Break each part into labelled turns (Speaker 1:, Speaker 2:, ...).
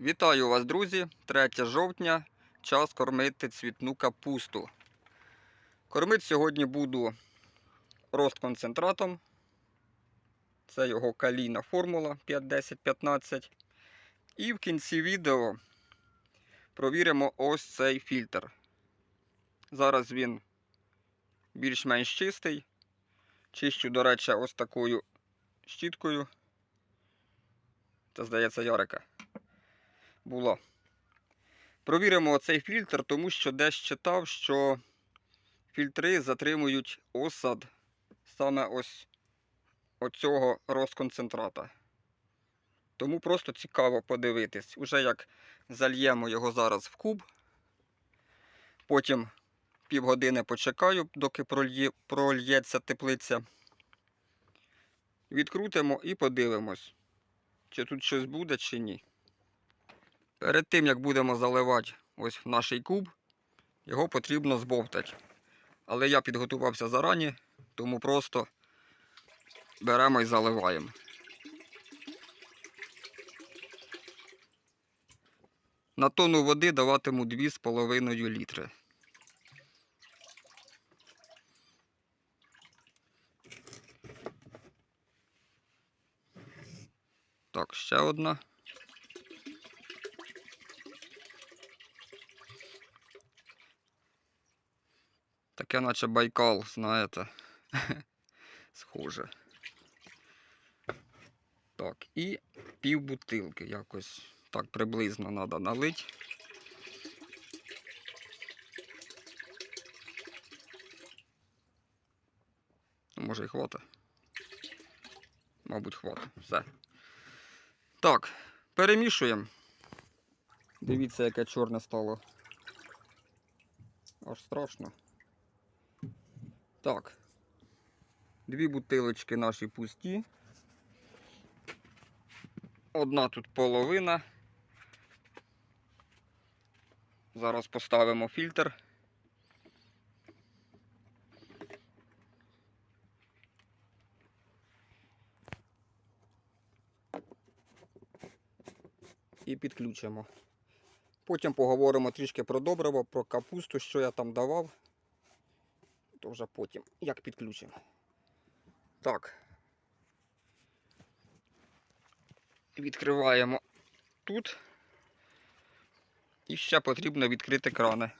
Speaker 1: Вітаю вас, друзі! 3 жовтня. Час кормити цвітну капусту. Кормити сьогодні буду розконцентратом. Це його калійна формула 5-10-15. І в кінці відео провіримо ось цей фільтр. Зараз він більш-менш чистий. Чищу, до речі, ось такою щіткою. Це, здається, Ярика була. Провіримо оцей фільтр, тому що десь читав, що фільтри затримують осад саме ось оцього розконцентрата. Тому просто цікаво подивитись. Уже як зальємо його зараз в куб, потім півгодини почекаю, доки прольє, прольється теплиця. Відкрутимо і подивимось, чи тут щось буде, чи ні. Перед тим, як будемо заливати ось наш куб, його потрібно збовтати. Але я підготувався зарані, тому просто беремо і заливаємо. На тонну води даватиму 2,5 літри. Так, ще одна. Таке наче Байкал, знаєте. Схоже. Так, і пів бутилки якось так приблизно треба налити. Ну, Може і хвата. Мабуть, хвата. Все. Так, перемішуємо. Дивіться, яке чорне стало. Аж страшно. Так. Дві бутилочки наші пусті. Одна тут половина. Зараз поставимо фільтр. І підключимо. Потім поговоримо трішки про добриво, про капусту, що я там давав вже потім, як підключимо. Так. Відкриваємо тут. І ще потрібно відкрити крани.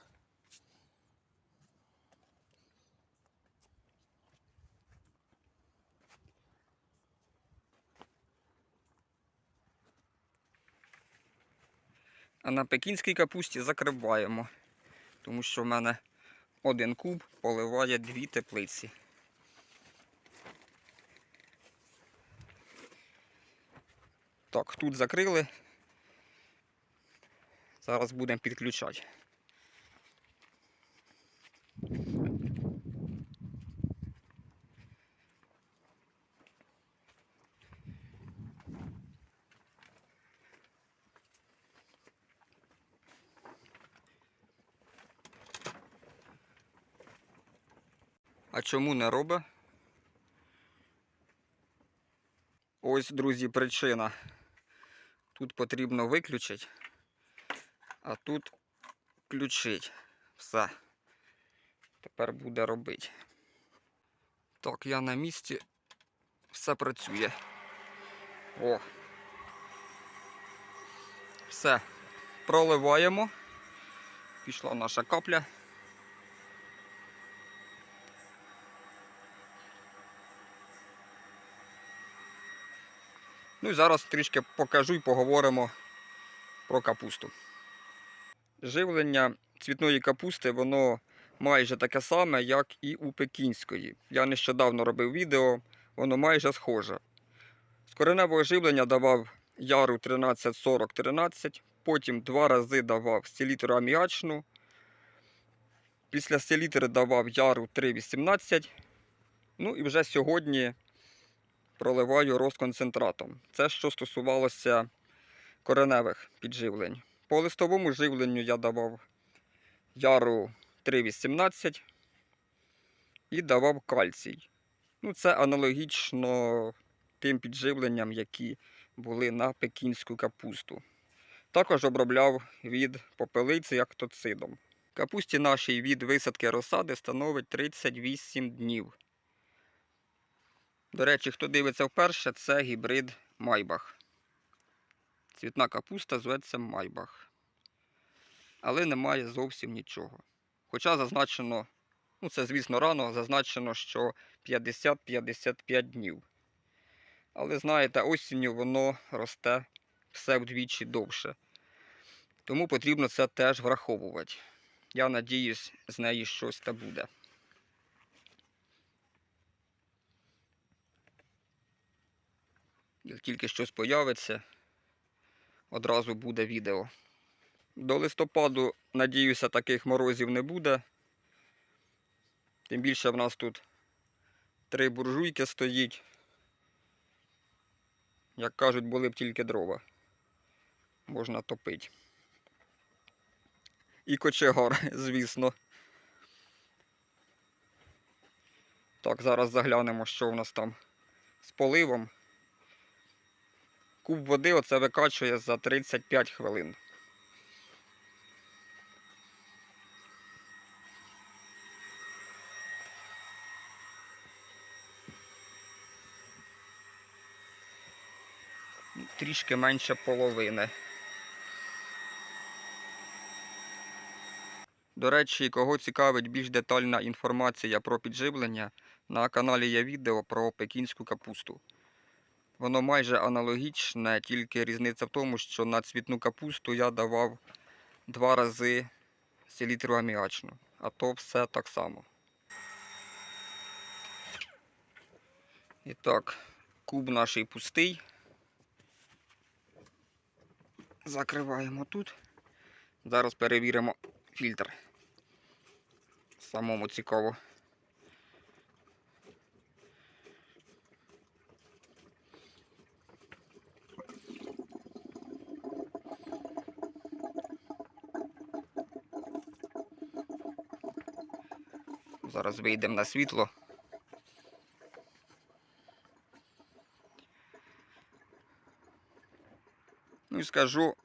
Speaker 1: А на пекінській капусті закриваємо, тому що в мене один куб поливає дві теплиці. Так, тут закрили. Зараз будемо підключати. А чому не робить? Ось, друзі, причина. Тут потрібно виключити, а тут включити. Все. Тепер буде робити. Так, я на місці. Все працює. О. Все. Проливаємо. Пішла наша капля. Ну і зараз трішки покажу і поговоримо про капусту. Живлення цвітної капусти, воно майже таке саме, як і у пекінської. Я нещодавно робив відео, воно майже схоже. З кореневого живлення давав яру 13-40-13, потім два рази давав селітру аміачну. Після селітри давав яру 3,18. Ну і вже сьогодні проливаю розконцентратом. Це що стосувалося кореневих підживлень. По листовому живленню я давав яру 3,18 і давав кальцій. Ну, Це аналогічно тим підживленням, які були на пекінську капусту. Також обробляв від попелиці актоцидом. Капусті нашій від висадки розсади становить 38 днів. До речі, хто дивиться вперше, це гібрид Майбах. Цвітна капуста зветься Майбах. Але немає зовсім нічого. Хоча зазначено, ну це звісно рано, зазначено, що 50-55 днів. Але знаєте, осінню воно росте все вдвічі довше. Тому потрібно це теж враховувати. Я надіюсь, з неї щось та буде. Як тільки щось появиться, одразу буде відео. До листопаду, надіюся, таких морозів не буде. Тим більше в нас тут три буржуйки стоїть. Як кажуть, були б тільки дрова. Можна топити. І кочегар, звісно. Так, зараз заглянемо, що в нас там з поливом. Куб води оце викачує за 35 хвилин. Трішки менше половини. До речі, кого цікавить більш детальна інформація про підживлення, на каналі є відео про пекінську капусту. Воно майже аналогічне, тільки різниця в тому, що на цвітну капусту я давав два рази селітру аміачну, а то все так само. І так, куб наш пустий. Закриваємо тут. Зараз перевіримо фільтр. Самому цікаво. Зараз вийдемо на світло. Ну і скажу,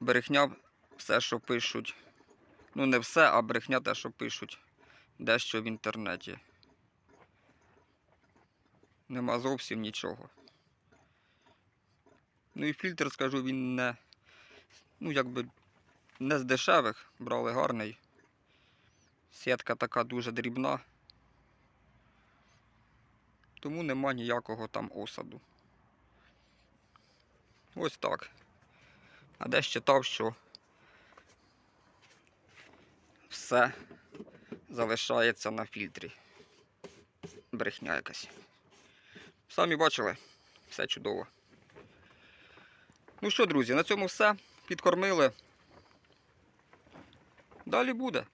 Speaker 1: брехня все, що пишуть. Ну, не все, а брехня те, що пишуть дещо в інтернеті. Нема зовсім нічого. Ну і фільтр, скажу, він не, ну, якби не з дешевих, брали гарний. Сітка така дуже дрібна. Тому нема ніякого там осаду. Ось так. А десь читав, що все залишається на фільтрі. Брехня якась. Самі бачили, все чудово. Ну що, друзі, на цьому все. Підкормили. Далі буде.